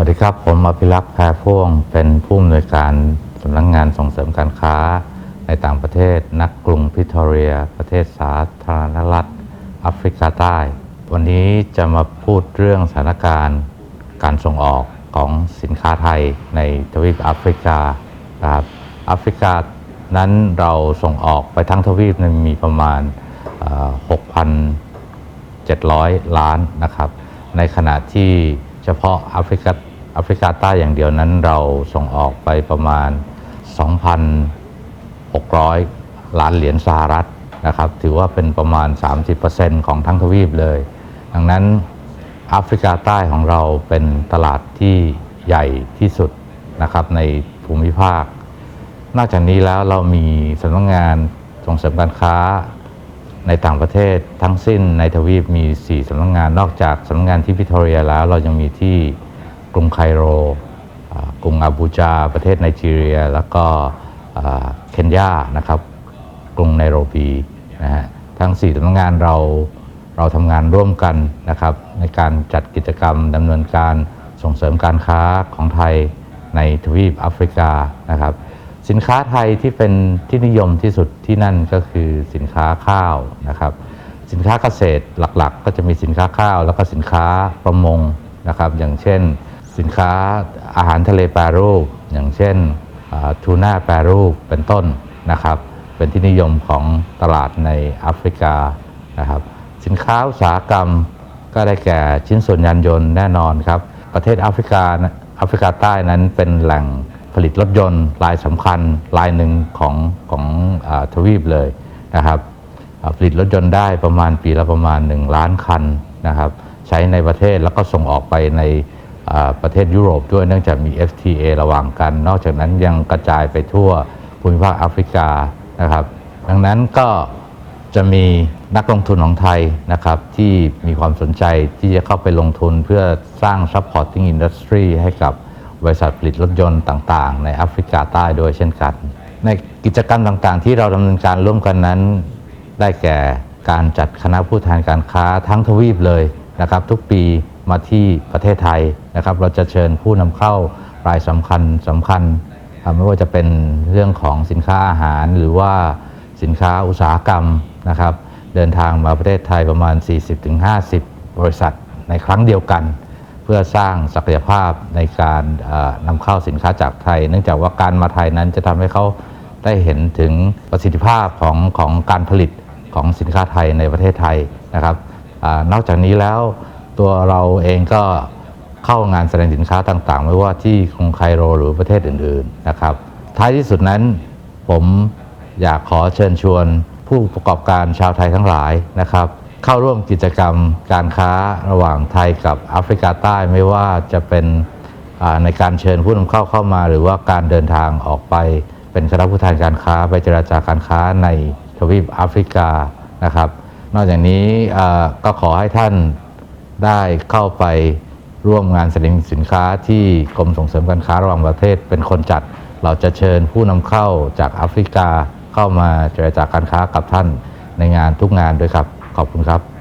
วัสดีครับ ผมอภิรักษ์แพรพ่วง เป็นผู้อำนวยการสำนักงงานส่งเสริมการค้า ในต่างประเทศ นักกรุงพิทอเรีย ประเทศสาธารณรัฐแอฟริกาใต้ วันนี้จะมาพูดเรื่องสถานการณ์การส่งออกของสินค้าไทยในทวีปแอฟริกาครับแอฟริกานั้นเราส่งออกไปทั้งทวีปมีประมาณ 6,700 ล้านนะครับ ในขณะที่เฉพาะแอฟริกา อฟริกาใต้อย่างเดียวนั้นเราส่งออกไปประมาณ 2,600 ล้านเหรียญสหรัฐนะครับถือว่าเป็นประมาณ 30%ของทั้งทวีปเลย ดังนั้นแอฟริกาใต้ของเราเป็นตลาดที่ใหญ่ที่สุดนะครับในภูมิภาค นอกจากนี้แล้วเรามีสำนักงานส่งเสริมการค้าในต่างประเทศทั้งสิ้นในทวีปมี 4สำนักงานนอกจากสำนักงานที่พิทอเรียแล้วเรายังมีที่ รุงไคโรกรุงอาบูจา ประเทศไนจีเรีย แล้วก็เคนยานะครับกรุงไนโรบีนะฮะทั้ง4สำนักงานเราเราทำงานร่วมกันนะครับในการจัดกิจกรรมดำเนินการส่งเสริมการค้าของไทยในทวีปแอฟริกานะครับสินค้าไทยที่เป็นที่นิยมที่สุดที่นั่นก็คือสินค้าข้าวนะครับ สินค้าเกษตรหลักๆ ก็จะมีสินค้าข้าว แล้วก็สินค้าประมงนะครับ อย่างเช่น สินค้าอาหารทะเลแปรรูป อย่างเช่นทูน่าแปรรูปเป็นต้นนะครับ เป็นที่นิยมของตลาดในแอฟริกานะครับ สินค้าอุตสาหกรรมก็ได้แก่ชิ้นส่วนยานยนต์แน่นอนครับ ประเทศแอฟริกาแอฟริกาใต้นั้นเป็นแหล่งผลิตรถยนต์รายสำคัญรายหนึ่งของของอทวีปเลยนะครับผลิตรถยนต์ได้ประมาณปีละประมาณ 1 ล้านคันนะครับ ใช้ในประเทศแล้วก็ส่งออกไปใน ประเทศยุโรปด้วยเนื่องจากมี FTA ระหว่างกัน นอกจากนั้นยังกระจายไปทั่วภูมิภาคแอฟริกานะครับ ดังนั้นก็จะมีนักลงทุนของไทยนะครับที่มีความสนใจที่จะเข้าไปลงทุนเพื่อสร้าง supporting industry ให้กับบริษัทผลิตรถยนต์ต่างๆ ในแอฟริกาใต้โดยเช่นกัน ในกิจกรรมต่างๆ ที่เราดำเนินการร่วมกันนั้น ได้แก่การจัดคณะผู้แทนการค้าทั้งทวีปเลยนะครับทุกปี มาที่ประเทศไทยนะครับ เราจะเชิญผู้นำเข้ารายสำคัญสำคัญ ไม่ว่าจะเป็นเรื่องของสินค้าอาหารหรือว่าสินค้าอุตสาหกรรมนะครับ เดินทางมาประเทศไทยประมาณ 40-50 บริษัทในครั้งเดียวกัน เพื่อสร้างศักยภาพในการนำเข้าสินค้าจากไทย เนื่องจากว่าการมาไทยนั้นจะทำให้เขาได้เห็นถึงประสิทธิภาพของของการผลิตของสินค้าไทยในประเทศไทยนะครับอนอกจากนี้แล้ว ตัวเราเองก็เข้างานแสดงสินค้าต่างๆ ไม่ว่าที่กรุงไคโรหรือประเทศอื่นๆนะครับ ท้ายที่สุดนั้นผมอยากขอเชิญชวนผู้ประกอบการชาวไทยทั้งหลายนะครับ เข้าร่วมกิจกรรมการค้าระหว่างไทยกับแอฟริกาใต้ไม่ว่าจะเป็นในการเชิญผู้นำเข้าเข้ามา หรือว่าการเดินทางออกไปเป็นคณะผู้แทนการค้าไปเจราจาการค้าในทวีปแอฟริกานะครับ นอกจากนี้ก็ขอให้ท่าน ได้เข้าไปร่วมงานแสดงสินค้าที่กรมส่งเสริมการค้าระหว่างประเทศเป็นคนจัด เราจะเชิญผู้นำเข้าจากแอฟริกาเข้ามาเจรจาการค้ากับท่านในงานทุกงานด้วยครับ ขอบคุณครับ